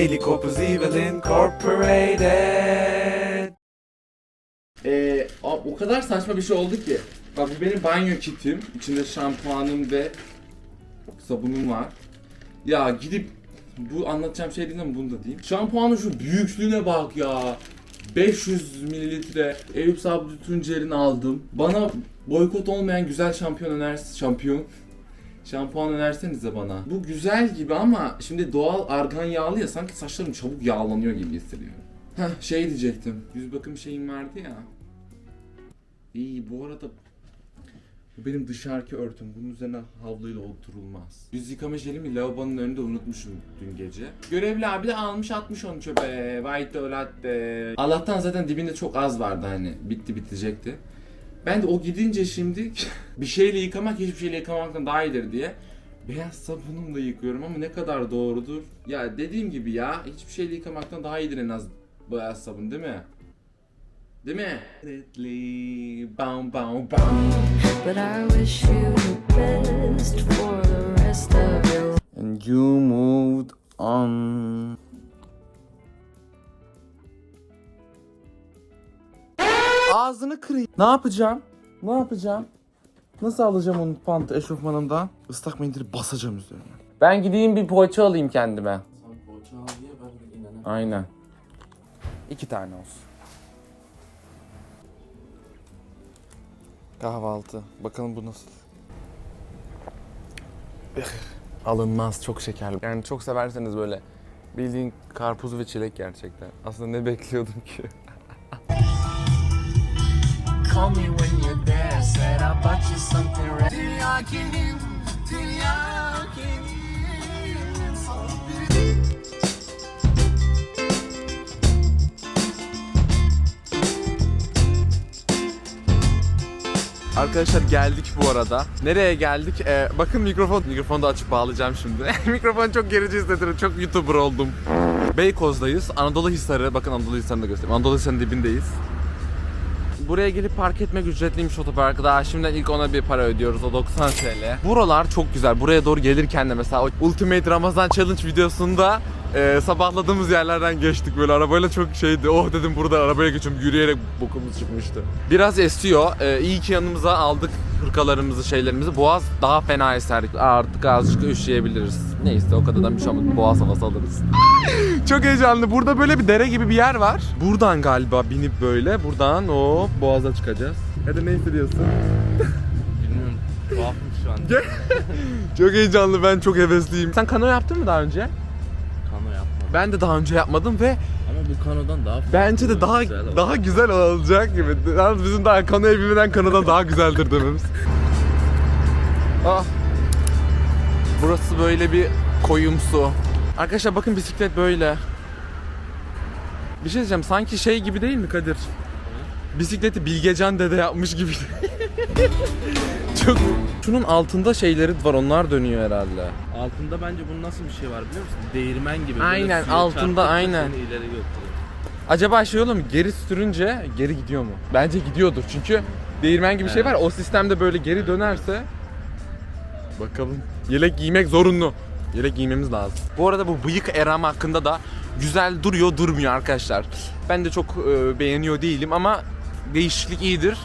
Daily Corpus Evil Incorporated. Ee, o kadar saçma bir şey oldu ki. Bak bu benim banyo kitim. İçinde şampuanım ve sabunum var. Ya gidip bu anlatacağım şey değil mi bunu da diyeyim. Şampuanın şu büyüklüğüne bak ya. 500 mililitre Eyüp Sabri Tuncer'in aldım. Bana boykot olmayan güzel şampiyon önersin. Şampiyon. Şampuan önersenize bana. Bu güzel gibi ama şimdi doğal argan yağlı ya sanki saçlarım çabuk yağlanıyor gibi hissediyorum. Heh şey diyecektim. Yüz bakım şeyim vardı ya. İyi bu arada bu benim dışarıki örtüm. Bunun üzerine havluyla oturulmaz. Yüz yıkama jelimi lavabonun önünde unutmuşum dün gece. Görevli abi de almış atmış onu çöpe. Vay latte. Allah'tan zaten dibinde çok az vardı hani. Bitti bitecekti. Ben de o gidince şimdi bir şeyle yıkamak hiçbir şeyle yıkamaktan daha iyidir diye beyaz sabunumla yıkıyorum ama ne kadar doğrudur? Ya dediğim gibi ya hiçbir şeyle yıkamaktan daha iyidir en az beyaz sabun değil mi? Değil mi? Bam bam bam. But I wish you the best for the rest of your And you moved on. Ağzını kırayım. Ne yapacağım? Ne yapacağım? Nasıl alacağım onu pant eşofmanımdan? Islak mendili basacağım üzerine. Ben gideyim bir poğaça alayım kendime. Aynen. İki tane olsun. Kahvaltı. Bakalım bu nasıl? Alınmaz çok şekerli. Yani çok severseniz böyle bildiğin karpuz ve çilek gerçekten. Aslında ne bekliyordum ki? Call me when you're there. Said I bought you something red. Arkadaşlar geldik bu arada. Nereye geldik? Ee, bakın mikrofon. Mikrofonu da açıp bağlayacağım şimdi. mikrofon çok gerici hissettirir. Çok YouTuber oldum. Beykoz'dayız. Anadolu Hisarı. Bakın Anadolu Hisarı'nı da göstereyim. Anadolu Hisarı'nın dibindeyiz. Buraya gelip park etmek ücretliymiş otoparkı. Daha şimdiden ilk ona bir para ödüyoruz. O 90 TL. Buralar çok güzel. Buraya doğru gelirken de mesela Ultimate Ramazan Challenge videosunda e, sabahladığımız yerlerden geçtik böyle arabayla çok şeydi. Oh dedim burada arabaya geçiyorum yürüyerek bokumuz çıkmıştı. Biraz esiyor. E, iyi ki yanımıza aldık hırkalarımızı şeylerimizi. Boğaz daha fena eser. Artık azıcık üşüyebiliriz. Neyse o kadardan bir şey olmadı. Boğaz havası alırız. Çok heyecanlı. Burada böyle bir dere gibi bir yer var. Buradan galiba binip böyle buradan o boğaza çıkacağız. Hadi ne hissediyorsun? Bilmiyorum. Tuhafım şu an. Çok heyecanlı. Ben çok hevesliyim. Sen kano yaptın mı daha önce? Kano. Ben de daha önce yapmadım ve Ama bu kanodan daha farklı. bence de daha güzel daha güzel olacak gibi. Yalnız bizim daha kanoya binmeden kanodan daha güzeldir dememiz. ah. Burası böyle bir koyumsu. Arkadaşlar bakın bisiklet böyle. Bir şey diyeceğim sanki şey gibi değil mi Kadir? Bisikleti Bilgecan dede yapmış gibi. Çok. Şunun altında şeyleri var onlar dönüyor herhalde. Altında bence bunun nasıl bir şey var biliyor musun? Değirmen gibi. Aynen, suya altında çarptıkça aynen. Seni ileri götürüyor. Acaba şey olur mu? Geri sürünce geri gidiyor mu? Bence gidiyordur çünkü değirmen gibi şey var. O sistemde böyle geri dönerse bakalım. Yelek giymek zorunlu. Yelek giymemiz lazım. Bu arada bu bıyık eram hakkında da güzel duruyor durmuyor arkadaşlar. Ben de çok e, beğeniyor değilim ama değişiklik iyidir.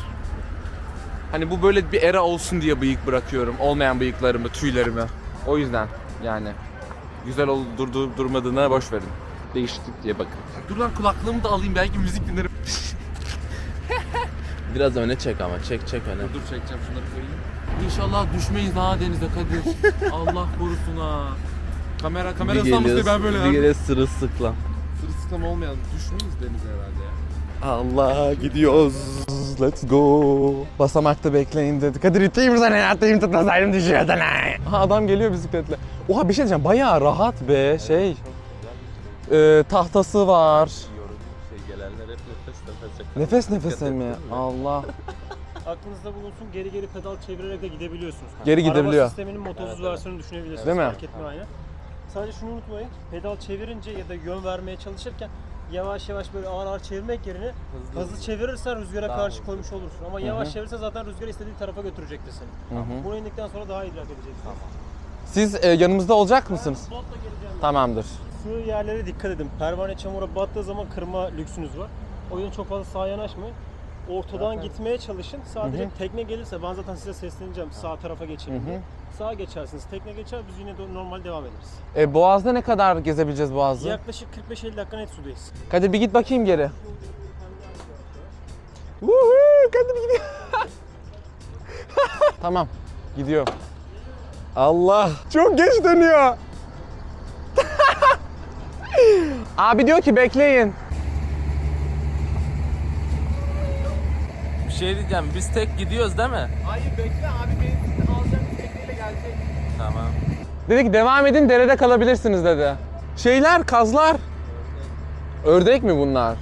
Hani bu böyle bir era olsun diye bıyık bırakıyorum. Olmayan bıyıklarımı, tüylerimi. O yüzden yani güzel ol durdu durmadığına boş verin. Değişiklik diye bakın. Dur lan kulaklığımı da alayım belki müzik dinlerim. Biraz öne çek ama. Çek çek öne. Dur çekeceğim şunları koyayım. İnşallah düşmeyiz ha denize Kadir. Allah korusun ha. Kamera kamera ıslanmış diye ben böyle bir geliyor sırılsıklam. Sırılsıklam olmayalım. Düşmeyiz denize herhalde ya. Allah gidiyoruz. Let's go. Basamakta bekleyin dedi. Kadir iteyim mi sana atayım tutmasaydım düşüyordun ha. Aha adam geliyor bisikletle. Oha bir şey diyeceğim bayağı rahat be şey. Ee, tahtası var. Şey gelenler hep nefes nefese. Nefes nefese mi? Allah. Aklınızda bulunsun geri geri pedal çevirerek de gidebiliyorsunuz. Geri gidebiliyor. Araba sisteminin motorsuz versiyonunu düşünebilirsiniz. Değil mi? Fark etmiyor aynı. Sadece şunu unutmayın. Pedal çevirince ya da yön vermeye çalışırken yavaş yavaş böyle ağır ağır çevirmek yerine hızlı, çevirirsen rüzgara karşı koymuş olursun. Ama yavaş çevirirsen zaten rüzgar istediği tarafa götürecektir seni. Buna indikten sonra daha idrak edeceksin. Siz e, yanımızda olacak mısınız? Botla geleceğim. Tamamdır. Şu yerlere dikkat edin. Pervane çamura battığı zaman kırma lüksünüz var. O yüzden çok fazla sağa yanaşmayın. Ortadan gitmeye çalışın. Sadece tekne gelirse ben zaten size sesleneceğim sağ tarafa geçelim diye. Sağa geçersiniz. Tekne geçer biz yine de normal devam ederiz. E, Boğaz'da ne kadar gezebileceğiz Boğaz'ı? Yaklaşık 45-50 dakika net sudayız. Kadir bir git bakayım geri. Woohoo, Kadir gidiyor. tamam, gidiyor. Allah, çok geç dönüyor. Abi diyor ki bekleyin. Şey diyeceğim. Biz tek gidiyoruz değil mi? Hayır bekle abi beni alacak tekneyle gelecek. Tamam. Dedi ki devam edin derede kalabilirsiniz dedi. Şeyler, kazlar. Ördek mi bunlar?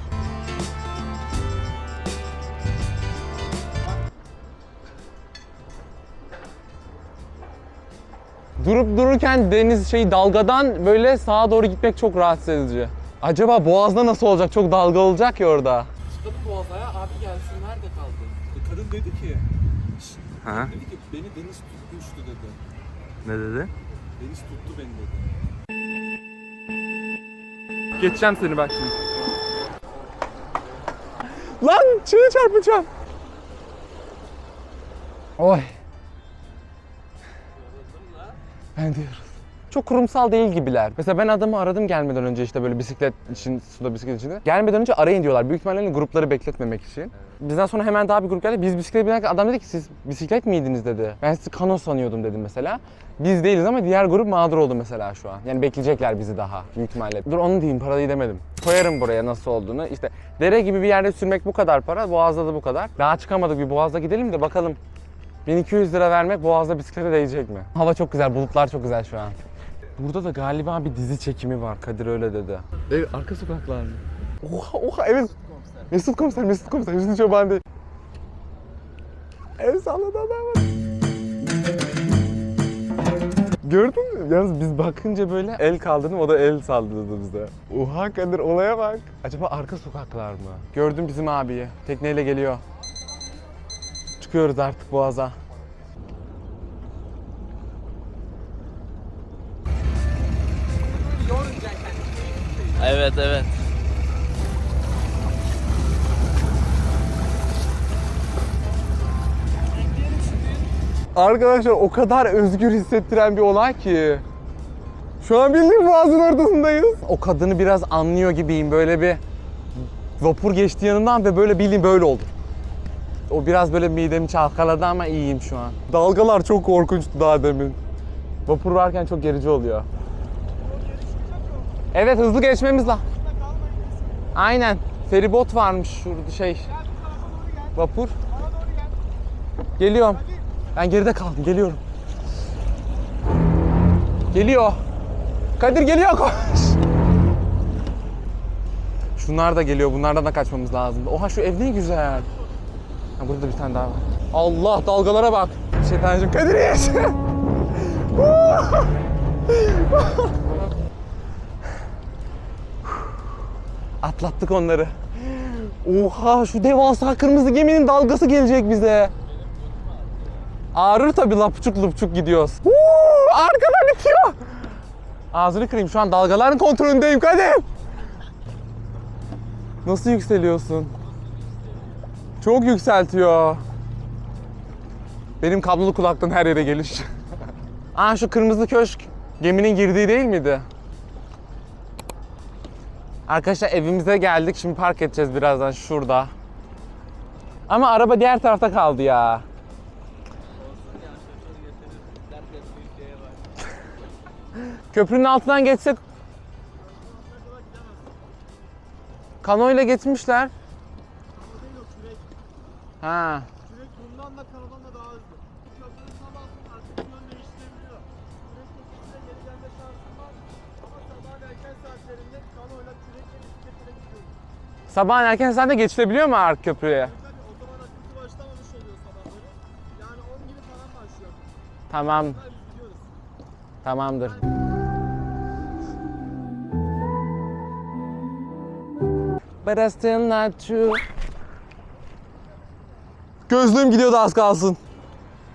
Durup dururken deniz şey dalgadan böyle sağa doğru gitmek çok rahatsız edici. Acaba boğazda nasıl olacak? Çok dalga olacak ya orada. Çıkalım boğazaya abi gelsin nerede kaldı? Kadın dedi ki, Ha? dedi ki beni deniz tutmuştu dedi. Ne dedi? Deniz tuttu beni dedi. Geçeceğim seni bak şimdi. Lan çığ çarpacağım. Oy. Ben diyoruz. Çok kurumsal değil gibiler. Mesela ben adamı aradım gelmeden önce işte böyle bisiklet için, suda bisiklet için. de. Gelmeden önce arayın diyorlar. Büyük ihtimalle grupları bekletmemek için. Bizden sonra hemen daha bir grup geldi. Biz bisiklet binerken adam dedi ki siz bisiklet miydiniz dedi. Ben sizi kano sanıyordum dedim mesela. Biz değiliz ama diğer grup mağdur oldu mesela şu an. Yani bekleyecekler bizi daha büyük ihtimalle. Dur onu diyeyim parayı demedim. Koyarım buraya nasıl olduğunu. İşte dere gibi bir yerde sürmek bu kadar para. Boğaz'da da bu kadar. Daha çıkamadık bir Boğaz'da gidelim de bakalım 1200 lira vermek Boğaz'da bisiklete değecek mi? Hava çok güzel, bulutlar çok güzel şu an. Burada da galiba bir dizi çekimi var. Kadir öyle dedi. Evet, arka sokaklar mı? Oha oha evet. Mesut komiser, Mesut komiser, Mesut Çoban değil. El salladı adam. Gördün mü? Yalnız biz bakınca böyle el kaldırdım, o da el saldırdı bize. Oha Kadir olaya bak. Acaba arka sokaklar mı? Gördüm bizim abiyi. Tekneyle geliyor. Çıkıyoruz artık boğaza. Evet evet. Arkadaşlar o kadar özgür hissettiren bir olay ki. Şu an bildiğin boğazın ortasındayız. O kadını biraz anlıyor gibiyim. Böyle bir vapur geçti yanından ve böyle bildiğin böyle oldu. O biraz böyle midemi çalkaladı ama iyiyim şu an. Dalgalar çok korkunçtu daha demin. Vapur varken çok gerici oluyor. Evet hızlı geçmemiz lazım. Aynen. Feribot varmış şurada şey. Vapur. Geliyorum. Ben geride kaldım. Geliyorum. Geliyor. Kadir geliyor koş. Şunlar da geliyor. Bunlardan da kaçmamız lazım. Oha şu ev ne güzel. Ha, burada bir tane daha var. Allah dalgalara bak. Şeytancığım Kadir yes. Atlattık onları. Oha şu devasa kırmızı geminin dalgası gelecek bize. Ağrır tabii lapçuk lapçuk gidiyoruz. Huu, arkadan itiyor. Ağzını kırayım şu an dalgaların kontrolündeyim Kadir. Nasıl yükseliyorsun? Çok yükseltiyor. Benim kablolu kulaktan her yere geliş. Aa şu kırmızı köşk geminin girdiği değil miydi? Arkadaşlar evimize geldik. Şimdi park edeceğiz birazdan şurada. Ama araba diğer tarafta kaldı ya. Köprünün altından geçsek... Kanoyla geçmişler. Ha. Sabahın erken saatte geçilebiliyor mu Ark Köprü'ye? Tabii o zaman akıntı başlamamış oluyor sabahları. Yani 10 gibi falan başlıyor. Tamam, tamamdır. But I still not true. Gözlüğüm gidiyordu az kalsın.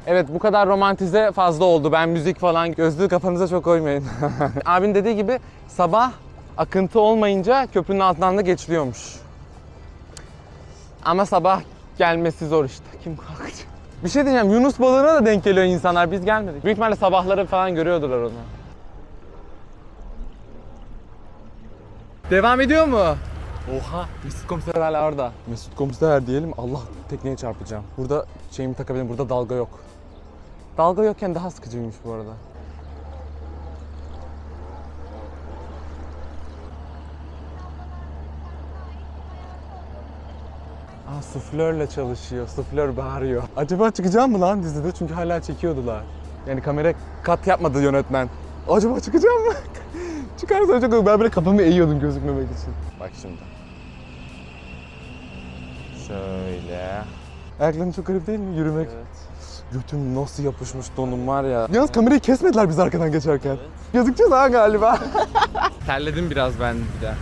Evet bu kadar romantize fazla oldu. Ben müzik falan gözlüğü kafanıza çok koymayın. Abin dediği gibi sabah Akıntı olmayınca köprünün altından da geçiliyormuş. Ama sabah gelmesi zor işte. Kim kalkacak? Bir şey diyeceğim. Yunus balığına da denk geliyor insanlar. Biz gelmedik. Büyük ihtimalle sabahları falan görüyordular onu. Devam ediyor mu? Oha Mesut komiser hala orada. Mesut komiser diyelim Allah tekneye çarpacağım. Burada şeyimi takabilirim burada dalga yok. Dalga yokken daha sıkıcıymış bu arada. Suflörle çalışıyor. Suflör bağırıyor. Acaba çıkacağım mı lan dizide? Çünkü hala çekiyordular. Yani kamera kat yapmadı yönetmen. Acaba çıkacağım mı? Çıkarsa çok ben böyle kafamı eğiyordum gözükmemek için. Bak şimdi. Şöyle. Ayakların çok garip değil mi yürümek? Götüm nasıl yapışmış donum var ya. Yalnız kamerayı kesmediler biz arkadan geçerken. Gözükeceğiz ha galiba. Terledim biraz ben bir de.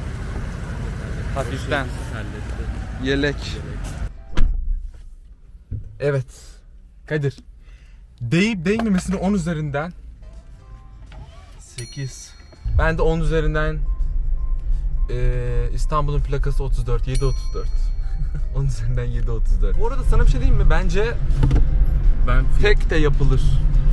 Hafiften. Yelek. Evet. Kadir. Değip değmemesini 10 üzerinden 8. ben de 10 üzerinden eee, İstanbul'un plakası 34, 734. 10 üzerinden 734. Bu arada sana bir şey diyeyim mi? Bence Ben tek de yapılır.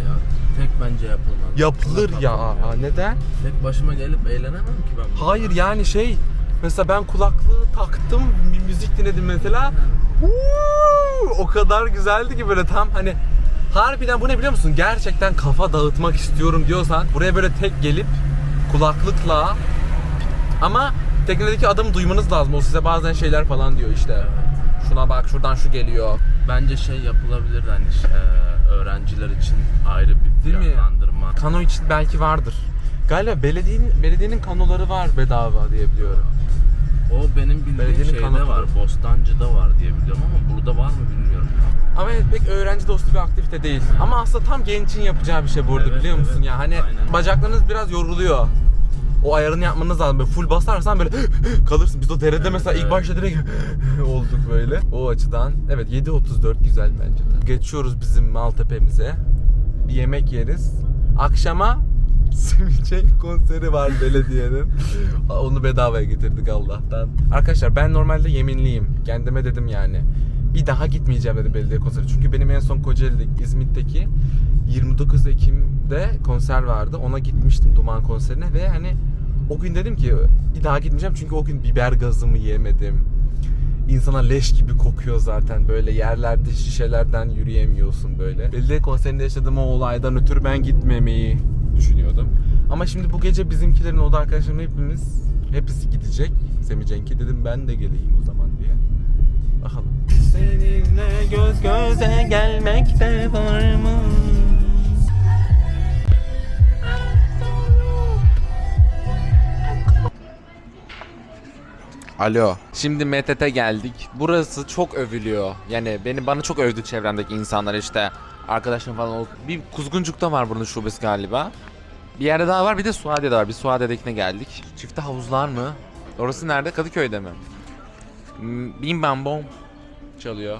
ya, tek bence yapılmaz. Yapılır ya. Aa, neden? Tek başıma gelip eğlenemem ki ben. Hayır yani şey mesela ben kulaklığı taktım bir müzik dinledim mesela. Uuu, o kadar güzeldi ki böyle tam hani harbiden bu ne biliyor musun? Gerçekten kafa dağıtmak istiyorum diyorsan buraya böyle tek gelip kulaklıkla ama teknedeki adamı duymanız lazım. O size bazen şeyler falan diyor işte. Şuna bak şuradan şu geliyor. Bence şey yapılabilir hani e, öğrenciler için ayrı bir Değil mi? fiyatlandırma. Kano için belki vardır. Galiba belediyenin belediyenin kanoları var bedava diye biliyorum. O benim bildiğim Belediyenin şeyde kanatı. var, Bostancı'da var diye biliyorum ama burada var mı bilmiyorum. Ama evet pek öğrenci dostu bir aktivite değil. Ama aslında tam gençin yapacağı bir şey burada Evet, biliyor musun evet. ya? Hani Aynen. bacaklarınız biraz yoruluyor. O ayarını yapmanız lazım. Böyle full basarsan böyle kalırsın. Biz o derede mesela ilk evet. başta direkt olduk böyle. O açıdan evet 7.34 güzel bence de. Geçiyoruz bizim Maltepe'mize. Bir yemek yeriz. Akşama Semih Cenk konseri var belediyenin. Onu bedavaya getirdik Allah'tan. Arkadaşlar ben normalde yeminliyim. Kendime dedim yani. Bir daha gitmeyeceğim dedim belediye konseri. Çünkü benim en son Kocaeli'deki İzmit'teki 29 Ekim'de konser vardı. Ona gitmiştim Duman konserine ve hani o gün dedim ki bir daha gitmeyeceğim çünkü o gün biber gazımı yemedim. İnsana leş gibi kokuyor zaten böyle yerlerde şişelerden yürüyemiyorsun böyle. Belediye konserinde yaşadığım o olaydan ötürü ben gitmemeyi düşünüyordum. Ama şimdi bu gece bizimkilerin oda arkadaşlarım hepimiz hepsi gidecek. Semih Cenk'e dedim ben de geleyim o zaman diye. Bakalım. Seninle göz göze gelmekte var mı? Alo. Şimdi MTT geldik. Burası çok övülüyor. Yani beni bana çok övdü çevremdeki insanlar işte. Arkadaşlarım falan oldu. Bir Kuzguncuk'ta var buranın şubesi galiba. Bir yerde daha var bir de Suadiye'de var. Bir Suadiye'dekine geldik. Çifte havuzlar mı? Orası nerede? Kadıköy'de mi? Hmm, Bim bam bom çalıyor.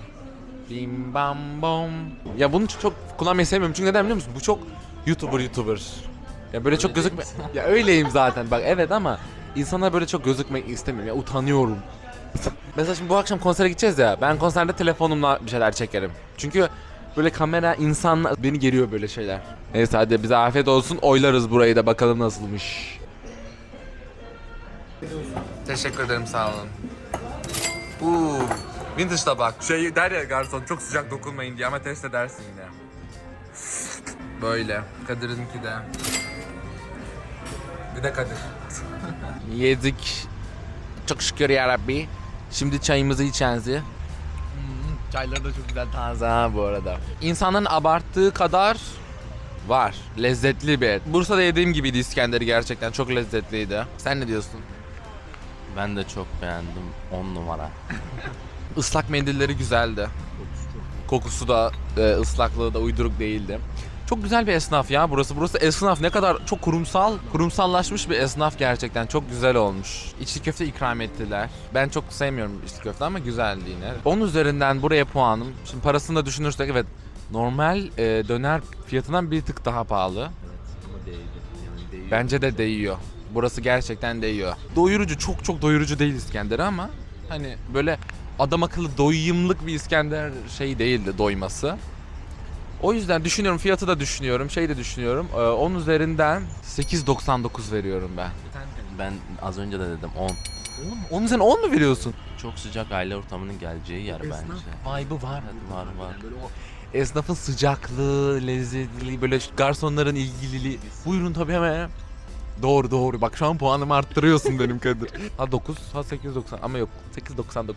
Bim bam bom. Ya bunu çok, çok kullanmayı sevmiyorum çünkü neden biliyor musun? Bu çok YouTuber YouTuber. Ya böyle çok gözükme... ya öyleyim zaten bak evet ama insanlar böyle çok gözükmek istemiyorum. Ya utanıyorum. Mesela şimdi bu akşam konsere gideceğiz ya. Ben konserde telefonumla bir şeyler çekerim. Çünkü böyle kamera insanlar beni geriyor böyle şeyler. Neyse hadi bize afiyet olsun. Oylarız burayı da bakalım nasılmış. Teşekkür ederim sağ olun. Uuu. Vintage tabak. Şey der ya garson çok sıcak dokunmayın diye ama test edersin yine. Böyle. Kadir'inki de. Bir de Kadir. Yedik. Çok şükür ya Rabbi. Şimdi çayımızı içenzi. Çaylar da çok güzel taze ha bu arada. İnsanların abarttığı kadar var. Lezzetli bir et. Bursa'da yediğim gibiydi İskender'i gerçekten. Çok lezzetliydi. Sen ne diyorsun? Ben de çok beğendim. 10 numara. Islak mendilleri güzeldi. Kokusu da e, ıslaklığı da uyduruk değildi. Çok güzel bir esnaf ya burası. Burası esnaf ne kadar çok kurumsal, kurumsallaşmış bir esnaf gerçekten. Çok güzel olmuş. İçli köfte ikram ettiler. Ben çok sevmiyorum içli köfte ama güzeldi yine. 10 üzerinden buraya puanım. Şimdi parasını da düşünürsek evet normal e, döner fiyatından bir tık daha pahalı. Bence de değiyor. Burası gerçekten değiyor. Doyurucu çok çok doyurucu değil İskender ama hani böyle adam akıllı doyumluk bir İskender şey değildi doyması. O yüzden düşünüyorum fiyatı da düşünüyorum şey de düşünüyorum. Ee, 10 üzerinden 8.99 veriyorum ben. Ben az önce de dedim 10. 10, 10 üzerinden 10 mu veriyorsun? Çok sıcak aile ortamının geleceği yer bence. Vibe'ı var. Evet, var var. Esnafın sıcaklığı, lezzetliliği, böyle garsonların ilgililiği. Buyurun tabii hemen. Doğru doğru. Bak şu an puanımı arttırıyorsun benim Kadir. Ha 9, ha 8.90 ama yok 8.99.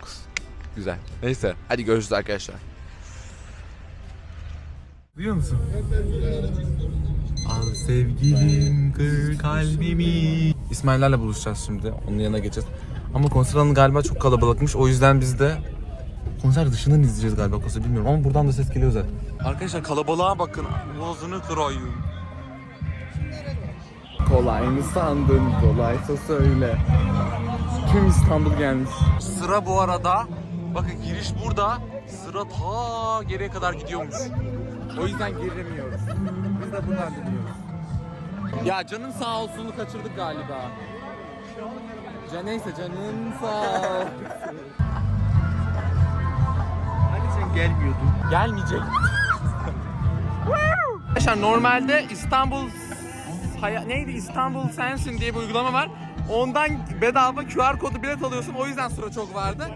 Güzel. Neyse hadi görüşürüz arkadaşlar. Duyuyor musun? Al sevgilim kır kalbimi. İsmail'lerle buluşacağız şimdi. Onun yanına geçeceğiz. Ama konser alanı galiba çok kalabalıkmış. O yüzden biz de konser dışından izleyeceğiz galiba konser bilmiyorum ama buradan da ses geliyor zaten. Arkadaşlar kalabalığa bakın. Boğazını kırayım. Kolay mı sandın? Kolaysa söyle. Tüm İstanbul gelmiş. Sıra bu arada. Bakın giriş burada. Sıra ta geriye kadar gidiyormuş. O yüzden giremiyoruz. Biz de buradan dinliyoruz. Ya canın sağ olsunu kaçırdık galiba. Can neyse canın sağ ol. Gelmeyecek. Arkadaşlar normalde İstanbul Haya- neydi İstanbul Sensin diye bir uygulama var. Ondan bedava QR kodu bilet alıyorsun. O yüzden sıra çok vardı.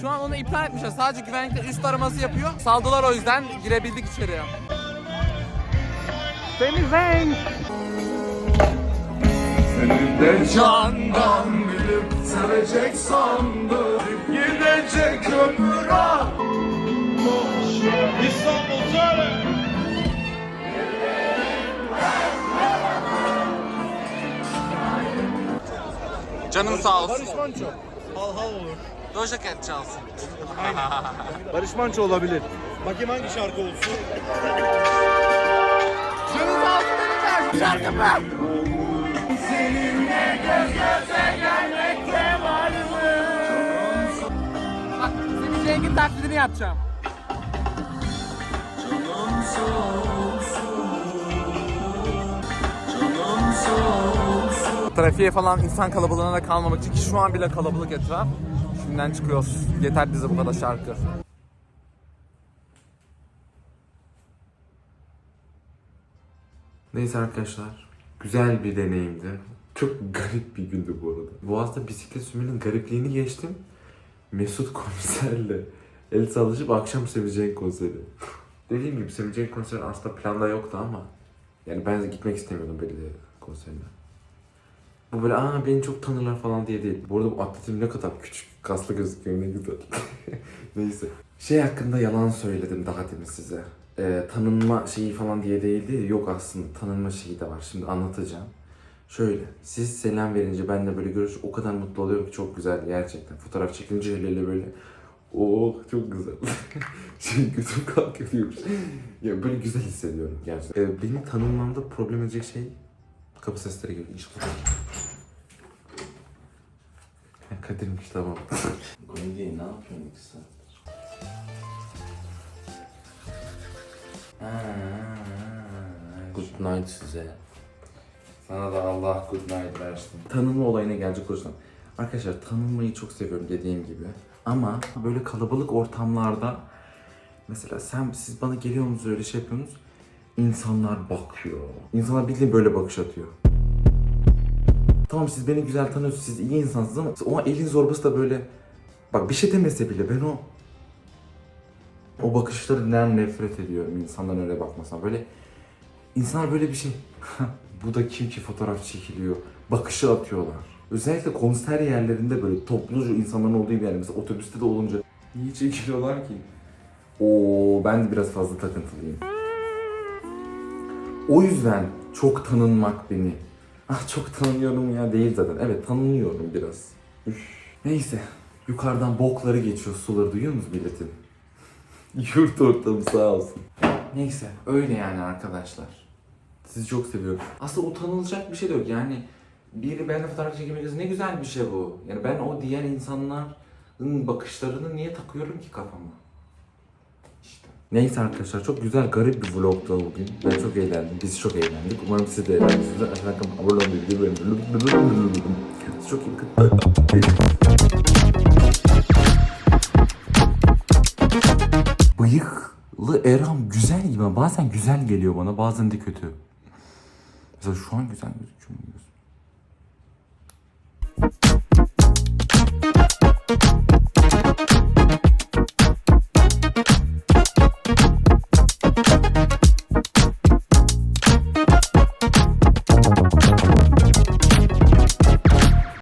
Şu an onu iptal etmişler. Sadece güvenlikte üst araması yapıyor. Saldılar o yüzden girebildik içeriye. Temizlen. De candan bilip sevecek sandım Gidecek ömür ah Canın sağ olsun. Barış Manço. Hal hal olur. Doja Cat çalsın. Barış Manço olabilir. Bakayım hangi şarkı olsun? Zengin taklidini yapacağım. Trafiğe falan insan kalabalığına da kalmamak için ki şu an bile kalabalık etraf. Şimdiden çıkıyoruz. Yeter bize bu kadar şarkı. Neyse arkadaşlar. Güzel bir deneyimdi. Çok garip bir gündü bu arada. Boğaz'da bisiklet sürmenin garipliğini geçtim. Mesut komiserle el sallaşıp akşam Seveceğin konseri. Dediğim gibi Seveceğin konseri aslında planda yoktu ama yani ben gitmek istemiyordum belli konserine. Bu böyle aa beni çok tanırlar falan diye değil. Bu arada bu atletim ne kadar küçük kaslı gözüküyor ne güzel. Neyse. Şey hakkında yalan söyledim daha demin size. Ee, tanınma şeyi falan diye değildi. Yok aslında tanınma şeyi de var. Şimdi anlatacağım. Şöyle, siz selam verince ben de böyle görüş o kadar mutlu oluyorum ki çok güzel gerçekten. Fotoğraf çekince el ele böyle Oh çok güzel. şey gözüm kalkıyor. ya böyle güzel hissediyorum gerçekten. Ee, benim tanınmamda problem edecek şey kapı sesleri geliyor. İnşallah. Ha, Kadir'miş tamam. Gondi ne yapıyorsun iki saattir? Good night size. Sana da Allah good night versin. Tanınma olayına gelecek olursam. Arkadaşlar tanınmayı çok seviyorum dediğim gibi. Ama böyle kalabalık ortamlarda mesela sen siz bana geliyor musunuz öyle şey yapıyorsunuz. İnsanlar bakıyor. İnsanlar bildiğin böyle bakış atıyor. Tamam siz beni güzel tanıyorsunuz, siz iyi insansınız ama o elin zorbası da böyle bak bir şey demese bile ben o o bakışlarından nefret ediyorum insanların öyle bakmasına. Böyle insanlar böyle bir şey bu da kim ki fotoğraf çekiliyor bakışı atıyorlar. Özellikle konser yerlerinde böyle topluca insanların olduğu bir yer mesela otobüste de olunca niye çekiliyorlar ki? Oo ben de biraz fazla takıntılıyım. O yüzden çok tanınmak beni. Ah çok tanınıyorum ya değil zaten. Evet tanınıyorum biraz. Üf. Neyse. Yukarıdan bokları geçiyor suları duyuyor musunuz milletin? Yurt ortamı sağ olsun. Neyse öyle yani arkadaşlar. Sizi çok seviyorum. Aslında utanılacak bir şey de yok yani. Biri benimle fotoğraf çekilmesi ne güzel bir şey bu. Yani ben o diğer insanların bakışlarını niye takıyorum ki kafama? Neyse arkadaşlar çok güzel garip bir vlogdu bugün. Ben çok eğlendim. Biz çok eğlendik. Umarım siz de eğlenmişsinizdir. Aşağıdan abone olmayı, videoyu beğenmeyi. Çok iyi. Bıyıklı Erhan güzel gibi. Bazen güzel geliyor bana, bazen de kötü. Mesela şu an güzel gözüküyor.